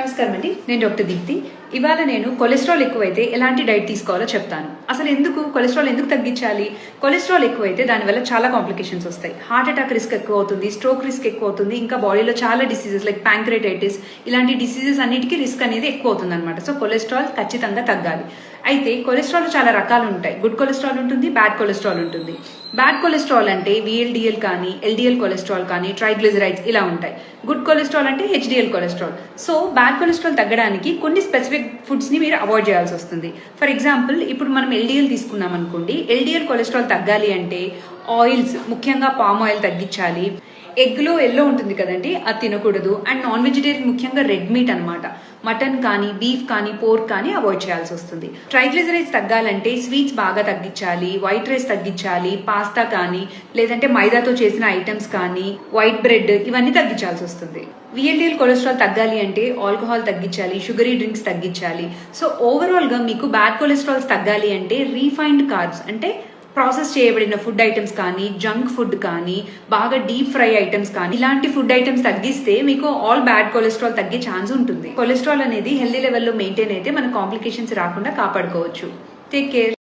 నమస్కారం అండి నేను డాక్టర్ దీప్తి. ఇవాళ నేను కొలెస్ట్రాల్ ఎక్కువైతే ఎలాంటి డైట్ తీసుకోవాలో చెప్తాను. అసలు ఎందుకు? కొలెస్ట్రాల్ ఎందుకు తగ్గించాలి? కొలెస్ట్రాల్ ఎక్కువైతే దానివల్ల చాలా కాంప్లికేషన్స్ వస్తాయి. హార్ట్ అటాక్ రిస్క్ ఎక్కువ అవుతుంది స్ట్రోక్ రిస్క్ ఎక్కువ అవుతుంది ఇంకా బాడీలో చాలా డిసీజెస్ లైక్ ప్యాంక్రెటైటిస్ ఇలాంటి డిసీజెస్ అన్నిటికీ రిస్క్ అనేది ఎక్కువ అవుతుంది అనమాట సో కొలెస్ట్రాల్ ఖచ్చితంగా తగ్గాలి. అయితే కొలెస్ట్రాల్ చాలా రకాలు ఉంటాయి. గుడ్ కొలెస్ట్రాల్ ఉంటుంది బ్యాడ్ కొలెస్ట్రాల్ ఉంటుంది. బ్యాడ్ కొలెస్ట్రాల్ అంటే విఎల్డిఎల్ కానీ ఎల్డిఎల్ కొలెస్ట్రాల్ కానీ ట్రైగ్లిజరైడ్స్ ఇలా ఉంటాయి. గుడ్ కొలెస్ట్రాల్ అంటే HDL cholesterol. So bad cholesterol తగ్గడానికి కొన్ని స్పెసిఫిక్ ఫుడ్స్ని మీరు అవాయిడ్ చేయాల్సి వస్తుంది. ఫర్ ఎగ్జాంపుల్ ఇప్పుడు మనం ఎల్డిఎల్ తీసుకున్నాం అనుకోండి. ఎల్డిఎల్ కొలెస్ట్రాల్ తగ్గాలి అంటే ఆయిల్స్ ముఖ్యంగా పామ్ ఆయిల్ తగ్గించాలి. ఎగ్లో ఎల్లో ఉంటుంది కదండి అది తినకూడదు. అండ్ నాన్ వెజిటేరియన్ ముఖ్యంగా రెడ్ మీట్ అనమాట మటన్ కానీ బీఫ్ కానీ పోర్క్ కానీ అవాయిడ్ చేయాల్సి వస్తుంది. ట్రైగ్లిజరైడ్స్ తగ్గాలంటే స్వీట్స్ బాగా తగ్గించాలి వైట్ రైస్ తగ్గించాలి పాస్తా కానీ లేదంటే మైదాతో చేసిన ఐటమ్స్ కానీ వైట్ బ్రెడ్ ఇవన్నీ తగ్గించాల్సి వస్తుంది. విఎల్డిఎల్ కొలెస్ట్రాల్ తగ్గాలి అంటే ఆల్కహాల్ తగ్గించాలి షుగరీ డ్రింక్స్ తగ్గించాలి. సో ఓవరాల్గా మీకు బ్యాడ్ కొలెస్ట్రాల్స్ తగ్గాలి అంటే రీఫైన్డ్ కార్బ్స్ అంటే ప్రాసెస్ చేయబడిన ఫుడ్ ఐటమ్స్ కానీ జంక్ ఫుడ్ కానీ బాగా డీప్ ఫ్రై ఐటమ్స్ కానీ ఇలాంటి ఫుడ్ ఐటమ్స్ తగ్గిస్తే మీకు ఆల్ బ్యాడ్ కొలెస్ట్రాల్ తగ్గే ఛాన్స్ ఉంటుంది. కొలెస్ట్రాల్ అనేది హెల్దీ లెవెల్లో మెయింటైన్ అయితే మన కాంప్లికేషన్స్ రాకుండా కాపాడుకోవచ్చు. Take care